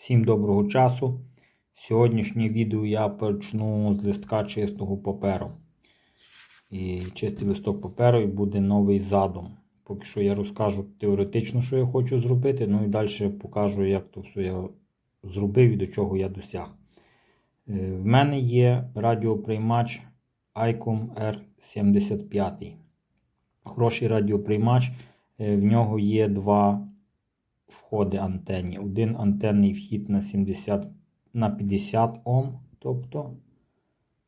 Всім доброго часу. Сьогоднішнє відео я почну з листка чистого паперу. І чистий листок паперу і буде новий задум. Поки що я розкажу теоретично, що я хочу зробити, ну і далі покажу, як то все я зробив і до чого я досяг. Е, В мене є радіоприймач ICOM R75. Хороший радіоприймач. Е, В нього є два входи антенні. Один антенний вхід на 70 на 50 Ом, тобто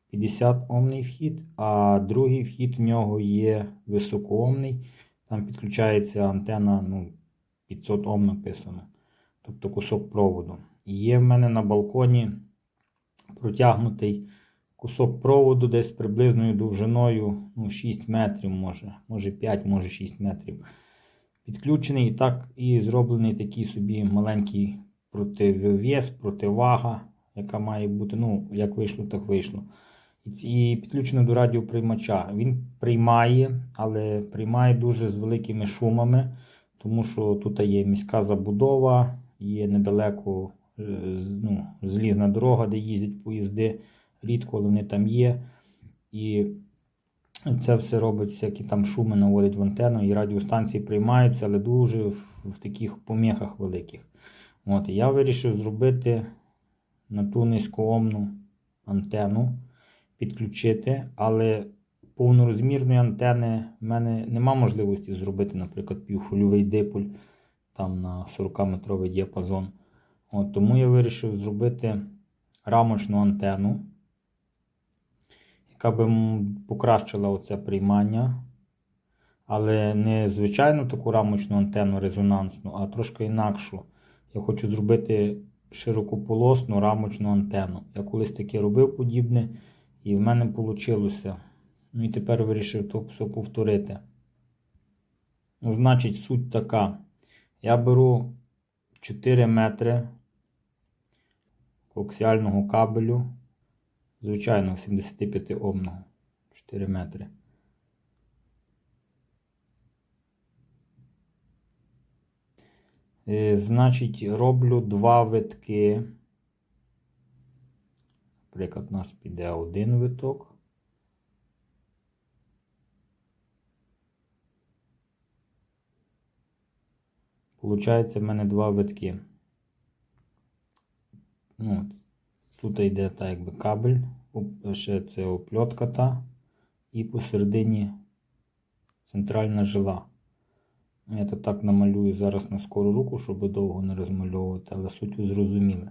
50 омний вхід, а другий вхід в нього є високоомний. Там підключається антенна ну, 500 Ом написано. Тобто кусок проводу. Є в мене на балконі протягнутий кусок проводу десь приблизною довжиною ну, 6 метрів, може, може 5, може 6 метрів підключений і так і зроблений такий собі маленький противовес, противага, яка має бути, ну, як вийшло, так вийшло. І підключено до радіоприймача. Він приймає, але приймає дуже з великими шумами, тому що тут є міська забудова, є недалеко е, ну, злізна дорога, де їздять поїзди. Рідко, але вони там є. І це все робить всякі там шуми наводить в антенну, і радіостанції приймаються, але дуже в, в таких поміхах великих. От, я вирішив зробити на ту низькоомну антенну, підключити, але повнорозмірної антени в мене нема можливості зробити, наприклад, півхвильовий диполь там на 40-метровий діапазон. От, тому я вирішив зробити рамочну антенну яка би покращила оце приймання. Але не звичайну таку рамочну антенну резонансну, а трошки інакшу. Я хочу зробити широкополосну рамочну антенну. Я колись таке робив подібне, і в мене вийшло. Ну і тепер вирішив то все повторити. Ну, значить, суть така. Я беру 4 метри коаксіального кабелю звичайно 75 омного 4 метри. Е, Значить, роблю два витки. Наприклад, у нас піде один виток. Получається в мене два витки. Ну, Тут йде так якби кабель, ще це опльотка та, і посередині центральна жила. Ну, Я то так намалюю зараз на скору руку, щоб довго не розмальовувати, але суть ви зрозуміли.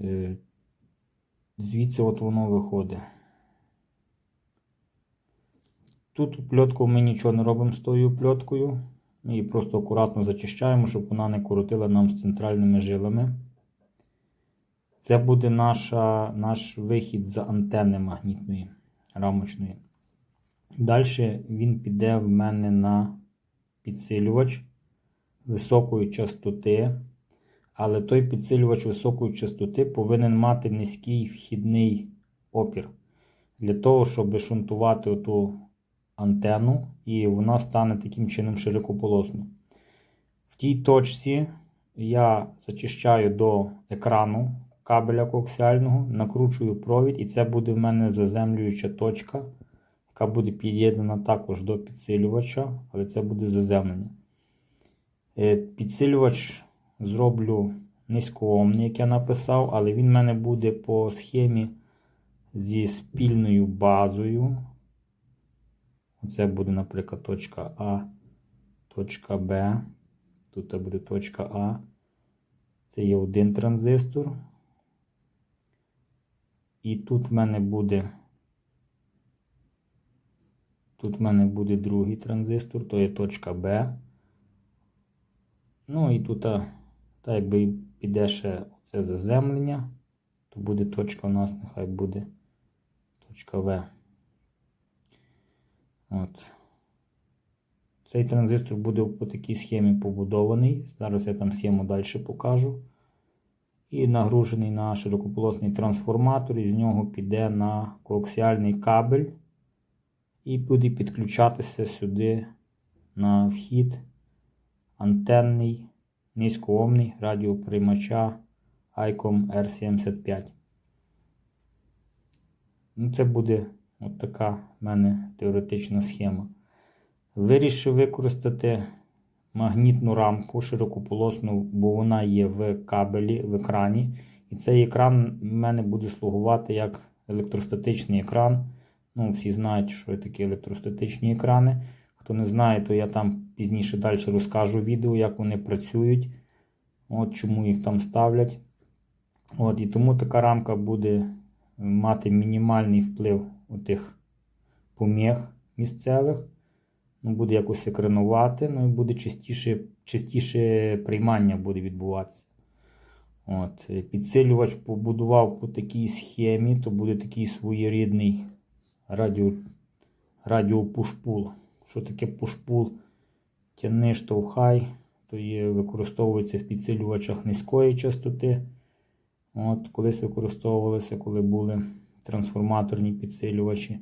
Е, Звідси от воно виходить. Тут опльотку ми нічого не робимо з тою опльоткою. Ми її просто акуратно зачищаємо, щоб вона не коротила нам з центральними жилами. Це буде наша, наш вихід з антени магнітної рамочної. Далі він піде в мене на підсилювач високої частоти. Але той підсилювач високої частоти повинен мати низький вхідний опір. Для того, щоб шунтувати оту антенну, і вона стане таким чином широкополосно. В тій точці я зачищаю до екрану кабеля коаксіального, накручую провід, і це буде в мене заземлююча точка, яка буде під'єднана також до підсилювача, але це буде заземлення. Е, Підсилювач зроблю низькоомний, як я написав, але він в мене буде по схемі зі спільною базою. Це буде, наприклад, точка А, точка Б. Тут буде точка А. Це є один транзистор. І тут в мене буде. Тут в мене буде другий транзистор, то є точка Б. Ну і тут, так якби піде ще це заземлення, то буде точка у нас, нехай буде точка В. От. Цей транзистор буде по такій схемі побудований. Зараз я там схему далі покажу. І нагружений на широкополосний трансформатор, і з нього піде на коаксіальний кабель і буде підключатися сюди на вхід антенний низькоомний радіоприймача ICOM R75. Ну, це буде от така в мене теоретична схема. Вирішив використати магнітну рамку широкополосну, бо вона є в кабелі, в екрані. І цей екран в мене буде слугувати як електростатичний екран. Ну, всі знають, що таке електростатичні екрани. Хто не знає, то я там пізніше далі розкажу відео, як вони працюють. От чому їх там ставлять. От, І тому така рамка буде мати мінімальний вплив у тих поміг місцевих. Ну, буде якось екранувати, ну і буде частіше, частіше приймання буде відбуватися. От, е, Підсилювач побудував по такій схемі, то буде такий своєрідний радіо, радіопушпул. Що таке пушпул? Тяни штовхай, то є, використовується в підсилювачах низької частоти. От, Колись використовувалися, коли були трансформаторні підсилювачі.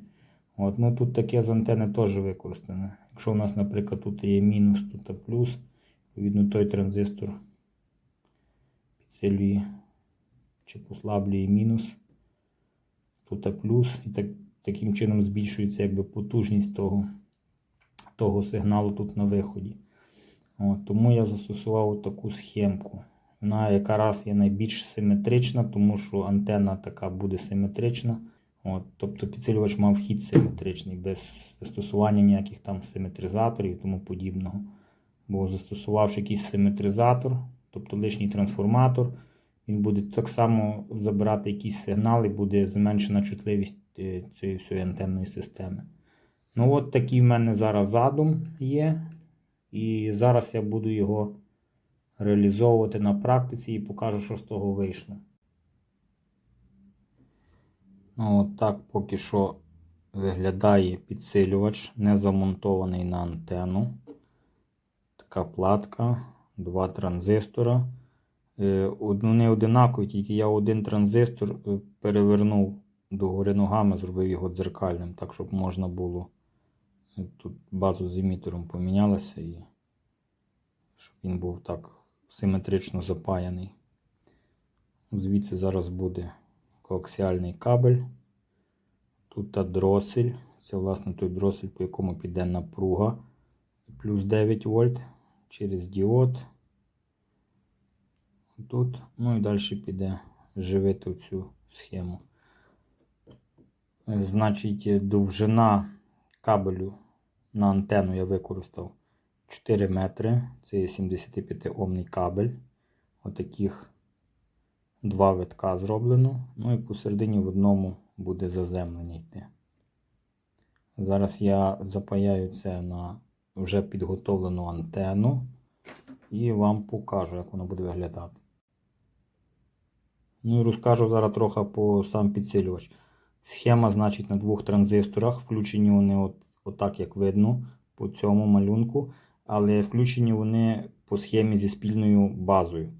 От, ну Тут таке з антени теж використане. Якщо у нас, наприклад, тут є мінус, тут плюс, відповідно той транзистор підсилює чи послаблює мінус, тут плюс, і так, таким чином збільшується якби, потужність того, того сигналу тут на виході. От, Тому я застосував таку схемку. Вона якраз є найбільш симетрична, тому що антенна така буде симетрична. От, Тобто підсилювач мав вхід симетричний, без застосування ніяких там симетризаторів і тому подібного. Бо застосувавши якийсь симетризатор, тобто лишній трансформатор, він буде так само забирати якісь сигнали, буде зменшена чутливість е, цієї всієї антенної системи. Ну от такий в мене зараз задум є. І зараз я буду його реалізовувати на практиці і покажу, що з того вийшло. От поки що виглядає підсилювач, не замонтований на антенну. Така платка, два транзистора. Е, Вони одинакові, тільки я один транзистор е, перевернув догори ногами, зробив його дзеркальним, так, щоб можна було. е, Тут базу з емітером помінялася і щоб він був так симетрично запаяний. Звідси зараз буде коаксіальний кабель. Тут та дросель. Це, власне, той дросель, по якому піде напруга плюс 9 вольт через діод. Тут, ну і далі піде живити цю схему. Значить, довжина кабелю на антенну я використав 4 метри. Це є 75 омний кабель. Отаких два витка зроблено. Ну і посередині в одному буде заземлення йти. Зараз я запаяю це на вже підготовлену антенну і вам покажу, як воно буде виглядати. Ну і розкажу зараз трохи по сам підсилювач. Схема, значить, на двох транзисторах. Включені вони от, отак, як видно, по цьому малюнку. Але включені вони по схемі зі спільною базою.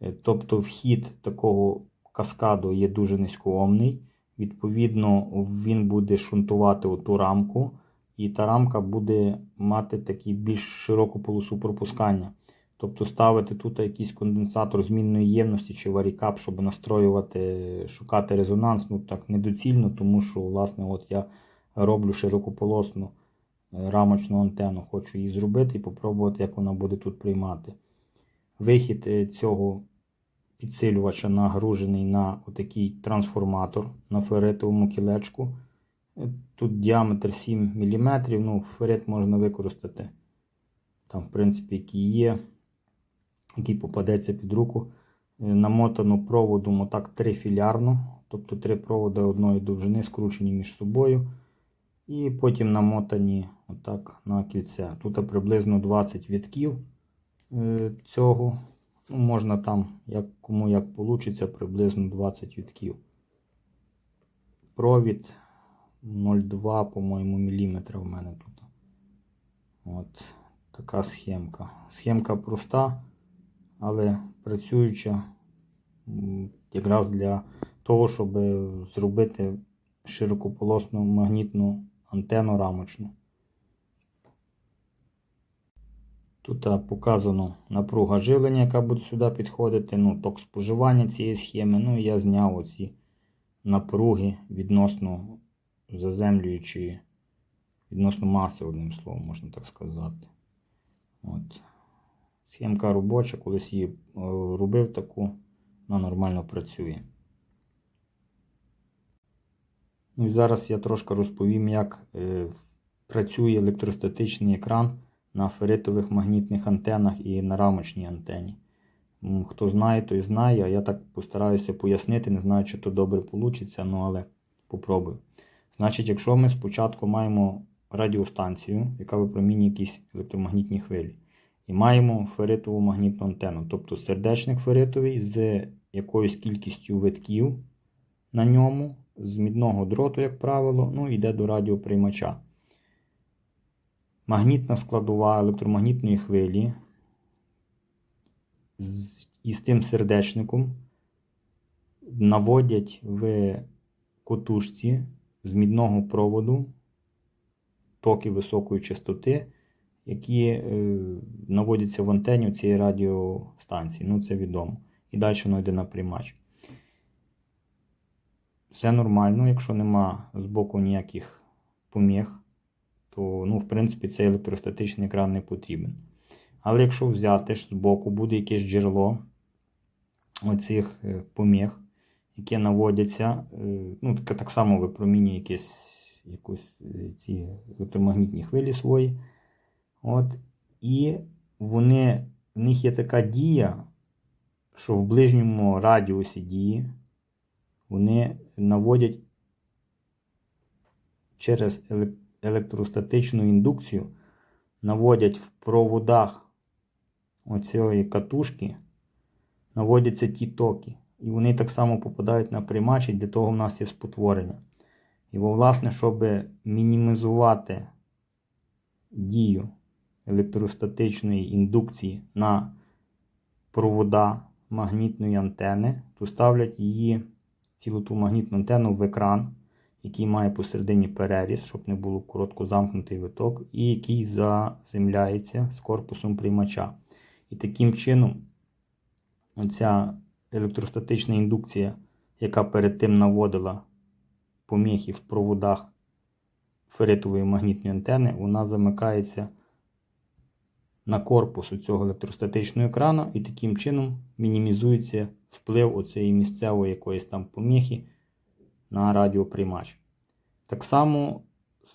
Е, Тобто вхід такого каскаду є дуже низькоомний. Відповідно, він буде шунтувати оту рамку, і та рамка буде мати таку більш широку полосу пропускання. Тобто ставити тут якийсь конденсатор змінної ємності чи варікап, щоб настроювати, шукати резонанс, ну так недоцільно, тому що, власне, от я роблю широкополосну е, рамочну антенну, хочу її зробити і попробувати, як вона буде тут приймати. Вихід е, цього підсилювача нагружений на отакий трансформатор на ферритовому кілечку. Е, Тут діаметр 7 мм. Ну, феррит можна використати, там, в принципі, який є, який попадеться під руку. Е, Намотано проводом отак трифілярно, тобто три проводи одної довжини скручені між собою. І потім намотані отак на кільце. Тут приблизно 20 вітків цього. Ну, можна там, як, кому як вийде, приблизно 20 вітків. Провід 0,2, по-моєму, міліметра в мене тут. От така схемка. Схемка проста, але працююча якраз для того, щоб зробити широкополосну магнітну антенну рамочну. Тут показано напруга живлення, яка буде сюди підходити, ну, ток споживання цієї схеми. Ну, і я зняв оці напруги відносно заземлюючої, відносно маси, одним словом, можна так сказати. От. Схемка робоча, колись її е, робив таку, вона нормально працює. Ну і зараз я трошки розповім, як е, працює електростатичний екран на ферритових магнітних антенах і на рамочній антені. Хто знає, той знає, а я так постараюся пояснити, не знаю, чи то добре вийде, ну але попробую. Значить, якщо ми спочатку маємо радіостанцію, яка випромінює якісь електромагнітні хвилі, і маємо ферритову магнітну антенну, тобто сердечник ферритовий з якоюсь кількістю витків на ньому, з мідного дроту, як правило, ну йде до радіоприймача. Магнітна складова електромагнітної хвилі з, із тим сердечником наводять в котушці з мідного проводу токи високої частоти, які е, наводяться в антені цієї радіостанції. Ну, це відомо. І далі воно йде на приймач. Все нормально, якщо нема збоку ніяких поміг, то, ну, в принципі, цей електростатичний екран не потрібен. Але якщо взяти ж збоку, буде якесь джерело оцих е, поміг, які наводяться, е, ну, так, так само випромінює якесь, якусь е, ці електромагнітні хвилі свої. От, і вони, в них є така дія, що в ближньому радіусі дії вони наводять через еле- електростатичну індукцію, наводять в проводах оцієї катушки, наводяться ті токи. І вони так само попадають на приймач, і для того в нас є спотворення. І, власне, щоб мінімізувати дію електростатичної індукції на провода магнітної антени, то ставлять її цілу ту магнітну антенну в екран, який має посередині переріз, щоб не було коротко замкнутий виток, і який заземляється з корпусом приймача. І таким чином, оця електростатична індукція, яка перед тим наводила поміхи в проводах ферритової магнітної антени, вона замикається на корпус цього електростатичного екрану, і таким чином мінімізується вплив оцієї місцевої якоїсь там поміхи на радіоприймач. Так само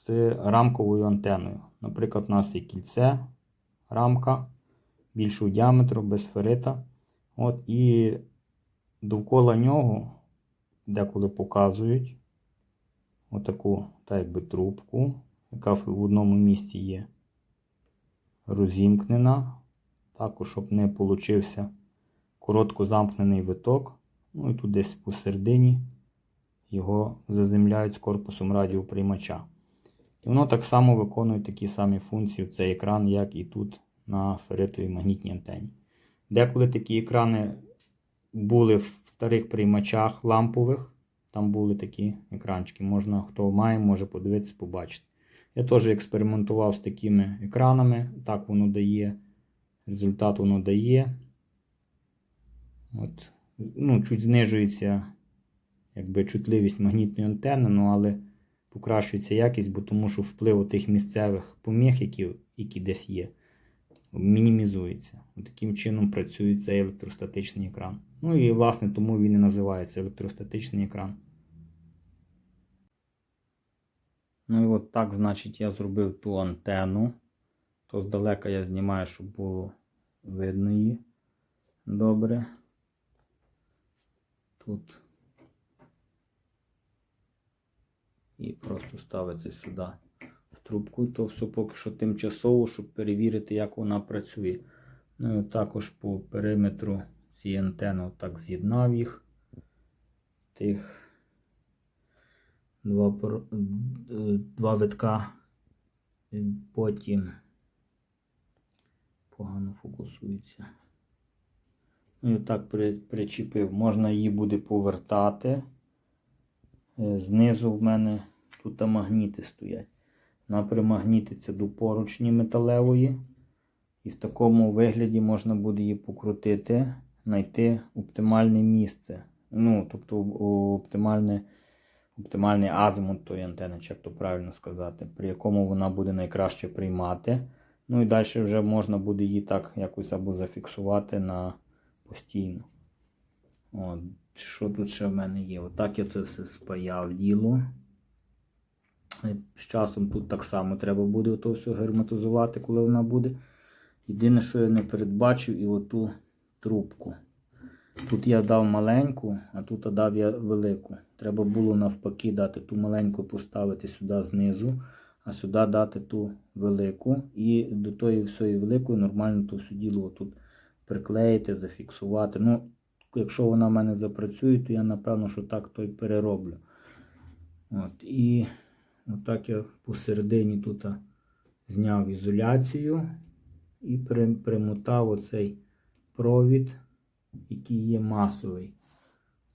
з рамковою антеною. Наприклад, у нас є кільце, рамка більшого діаметру, без феррита. От, і довкола нього деколи показують отаку так якби, трубку, яка в одному місці є розімкнена. Також, щоб не получився коротко замкнений виток. Ну і тут десь посередині його заземляють з корпусом радіоприймача. І воно так само виконує такі самі функції в цей екран, як і тут на ферритовій магнітній антені. Деколи такі екрани були в старих приймачах лампових. Там були такі екранчики. Можна, хто має, може подивитися, побачити. Я теж експериментував з такими екранами. Так воно дає. Результат воно дає. От. Ну, Чуть знижується якби, чутливість магнітної антени, ну, але покращується якість, бо тому що вплив тих місцевих поміг, які, які десь є, мінімізується. Таким чином працює цей електростатичний екран. Ну і власне тому він і називається електростатичний екран. Ну і от так, значить, я зробив ту антенну. То здалека я знімаю, щоб було видно її добре. Тут. І просто ставиться сюди в трубку. То все поки що тимчасово, щоб перевірити, як вона працює. Ну і також по периметру цієї антени отак з'єднав їх. Тих два, два витка. Потім погано фокусується. Ну і так при, причепив. Можна її буде повертати. Е, Знизу в мене тут магніти стоять. Вона примагнітиться до поручні металевої. І в такому вигляді можна буде її покрутити, знайти оптимальне місце. Ну, тобто оптимальне, оптимальний азимут тої антени, як то правильно сказати, при якому вона буде найкраще приймати. Ну і далі вже можна буде її так якось або зафіксувати на постійно. От, що тут ще в мене є? Отак я це все спаяв діло. З часом тут так само треба буде то все герметизувати, коли вона буде. Єдине, що я не передбачив, і оту трубку. Тут я дав маленьку, а тут дав я велику. Треба було навпаки дати ту маленьку поставити сюди знизу, а сюди дати ту велику. І до тої всієї великої нормально то все діло тут приклеїти, зафіксувати. Ну, якщо вона в мене запрацює, то я напевно, що так то й перероблю. От, і отак я посередині тут зняв ізоляцію і примотав оцей провід, який є масовий.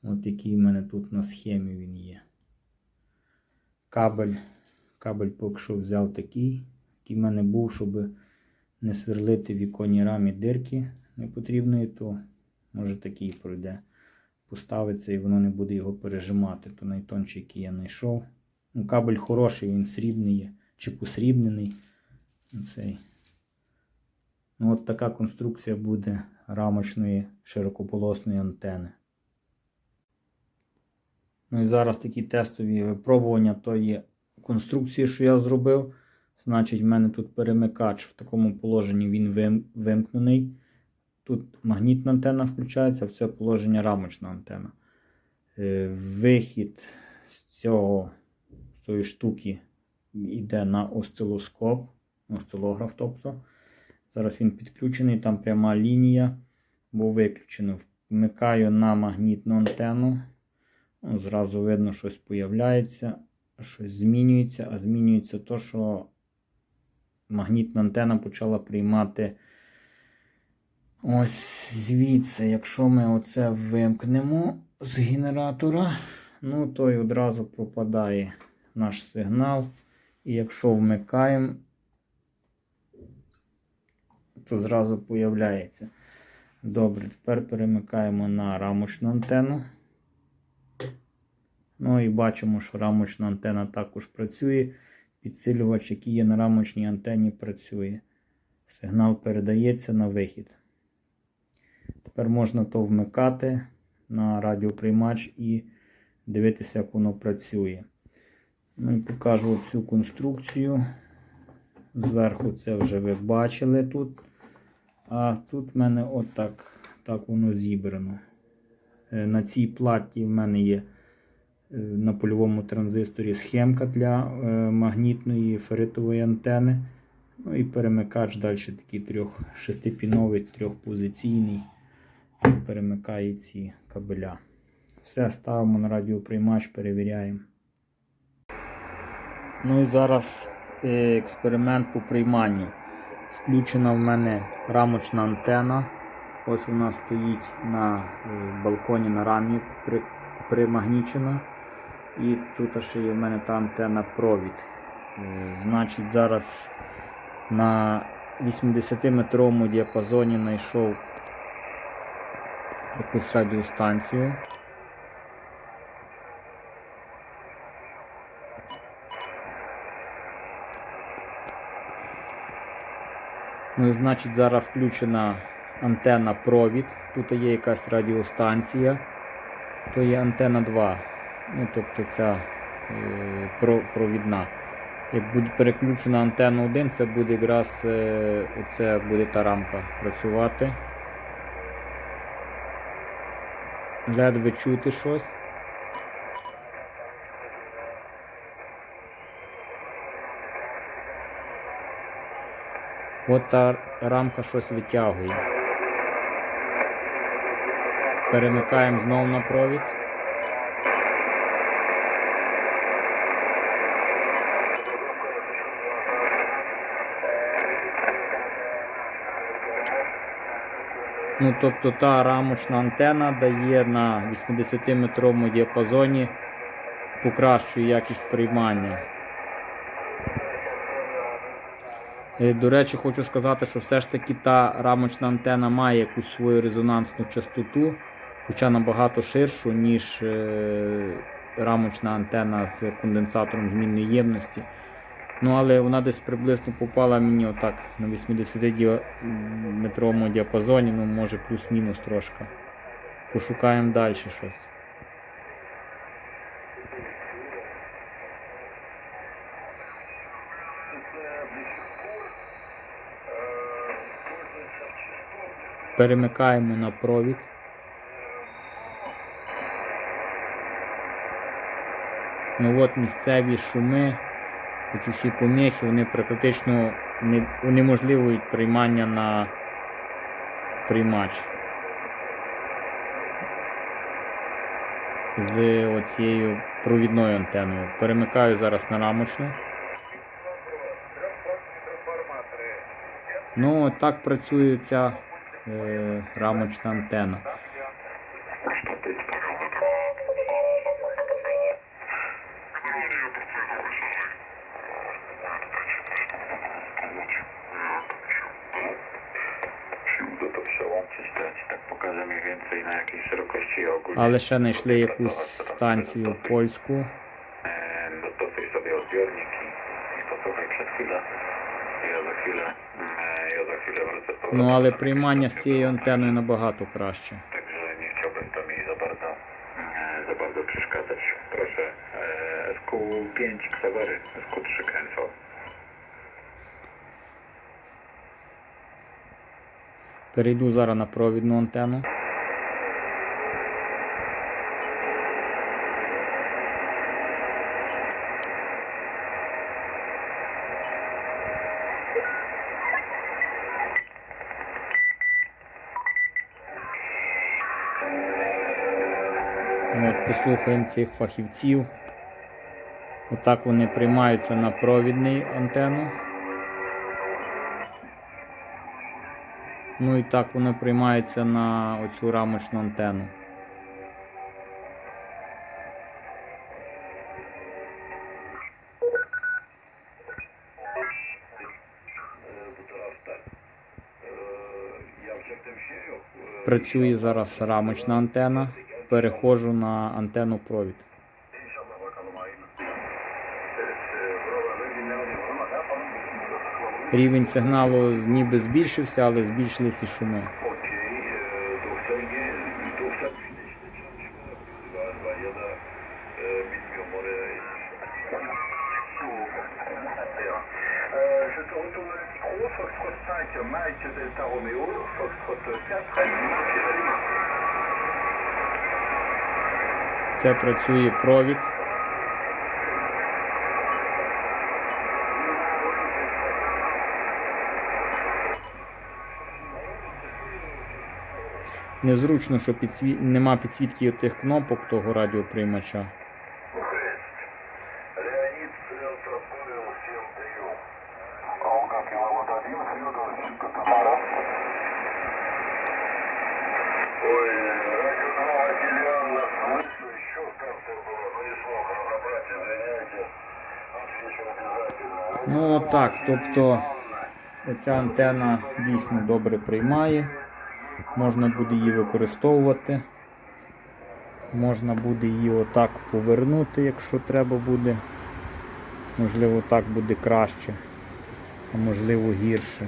От який в мене тут на схемі він є. Кабель, кабель поки що взяв такий, який в мене був, щоб не сверлити в іконній рамі дирки непотрібної, то може такий пройде. Поставиться і воно не буде його пережимати. То найтонший, який я знайшов. Ну, кабель хороший, він срібний є, чи посрібнений. Оцей. Ну, от така конструкція буде рамочної широкополосної антени. Ну і зараз такі тестові випробування тої конструкції, що я зробив. Значить, в мене тут перемикач в такому положенні він вим- вимкнений. Тут магнітна антенна включається, в це положення рамочна антенна. Е, Вихід з цього цієї штуки йде на осцилоскоп, осцилограф. тобто. Зараз він підключений, там пряма лінія, бо виключено. Вмикаю на магнітну антенну. Зразу видно, щось появляється, щось змінюється, а змінюється то, що магнітна антенна почала приймати ось звідси. Якщо ми оце вимкнемо з генератора, ну то й одразу пропадає наш сигнал. І якщо вмикаємо, то зразу появляється. Добре, тепер перемикаємо на рамочну антенну. Ну і бачимо, що рамочна антенна також працює. Підсилювач, який є на рамочній антенні, працює. Сигнал передається на вихід. Тепер можна то вмикати на радіоприймач і дивитися, як воно працює. Ну і покажу цю конструкцію. Зверху це вже ви бачили тут. А тут в мене отак так воно зібрано. Е, На цій платі в мене є е, на польовому транзисторі схемка для е, магнітної феритової антени. Ну і перемикач далі такий трьох, шестипіновий, трьохпозиційний. Перемикає ці кабеля. Все, ставимо на радіоприймач, перевіряємо. Ну і зараз е, експеримент по прийманню. Включена в мене рамочна антена. Ось вона стоїть на е, балконі на рамі примагнічена. І тут ще є в мене та антенна провід. Е, Значить, зараз на 80-метровому діапазоні знайшов якусь радіостанцію. Ну, значить, зараз включена антенна провід. Тут є якась радіостанція. То є антенна 2. Ну, тобто ця е, провідна. Як буде переключена антенна 1, це буде якраз е, оце буде та рамка працювати. Ледве чути щось. От та рамка щось витягує. Перемикаємо знову на провід. Ну, тобто та рамочна антена дає на 80-метровому діапазоні покращує якість приймання. Е, До речі, хочу сказати, що все ж таки та рамочна антена має якусь свою резонансну частоту, хоча набагато ширшу, ніж е, рамочна антена з конденсатором змінної ємності. Ну, але вона десь приблизно попала мені отак на 80-метровому діапазоні, ну може плюс-мінус трошки. Пошукаємо далі щось. Перемикаємо на провід. Ну от місцеві шуми, оці всі поміхи, вони практично не- унеможливують приймання на приймач. З оцією провідною антеною. Перемикаю зараз на рамочну. Ну, так працює ця е, рамочна антена. Але ще знайшли якусь станцію польську. Ну, але приймання з цією антеною набагато краще. Także nie chciałbym to mi za bardzo, e, za bardzo przeszkadzać. Proszę, e, SQ5 Ksawery, SQ3 KNV. Перейду зараз на провідну антенну. От, послухаємо цих фахівців. Отак вони приймаються на провідний антенну. Ну і так воно приймається на оцю рамочну антенну. Працює зараз рамочна антена. Переходжу на антенну провід. Рівень сигналу ніби збільшився, але збільшились і шуми. Це працює провід. Незручно, що підсві... нема підсвітки тих кнопок того радіоприймача. Отак. Тобто оця антена дійсно добре приймає. Можна буде її використовувати. Можна буде її отак повернути, якщо треба буде. Можливо, так буде краще, а можливо гірше.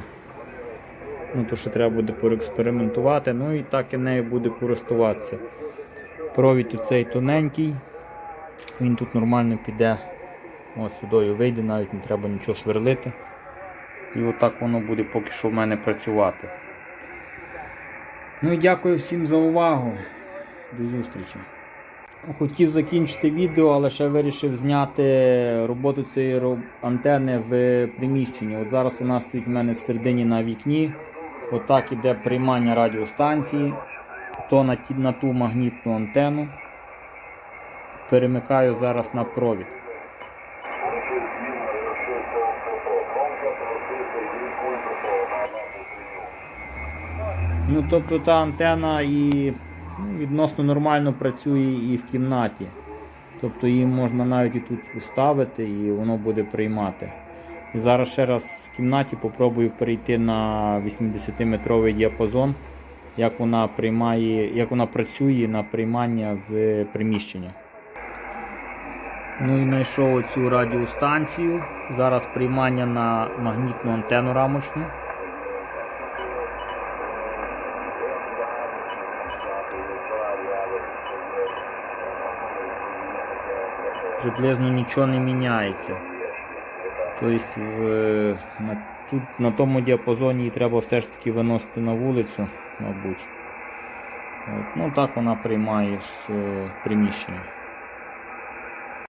Ну, то ще треба буде поекспериментувати, ну і так і нею буде користуватися. Провід оцей тоненький, він тут нормально піде Ось сюди вийде, навіть не треба нічого сверлити. І отак воно буде поки що в мене працювати. Ну і дякую всім за увагу. До зустрічі. Хотів закінчити відео, але ще вирішив зняти роботу цієї антени в приміщенні. От зараз вона стоїть в мене всередині на вікні. Отак іде приймання радіостанції, то на, на ту магнітну антенну. Перемикаю зараз на провід. Ну, тобто та антена і ну, відносно нормально працює і в кімнаті. Тобто її можна навіть і тут поставити, і воно буде приймати. І зараз ще раз в кімнаті попробую перейти на 80-метровий діапазон, як вона приймає, як вона працює на приймання з приміщення. Ну і знайшов оцю радіостанцію. Зараз приймання на магнітну антенну рамочну. Приблизно нічого не міняється. Тобто в, на, тут, на тому діапазоні її треба все ж таки виносити на вулицю, мабуть. От. Ну так вона приймає з е, приміщення.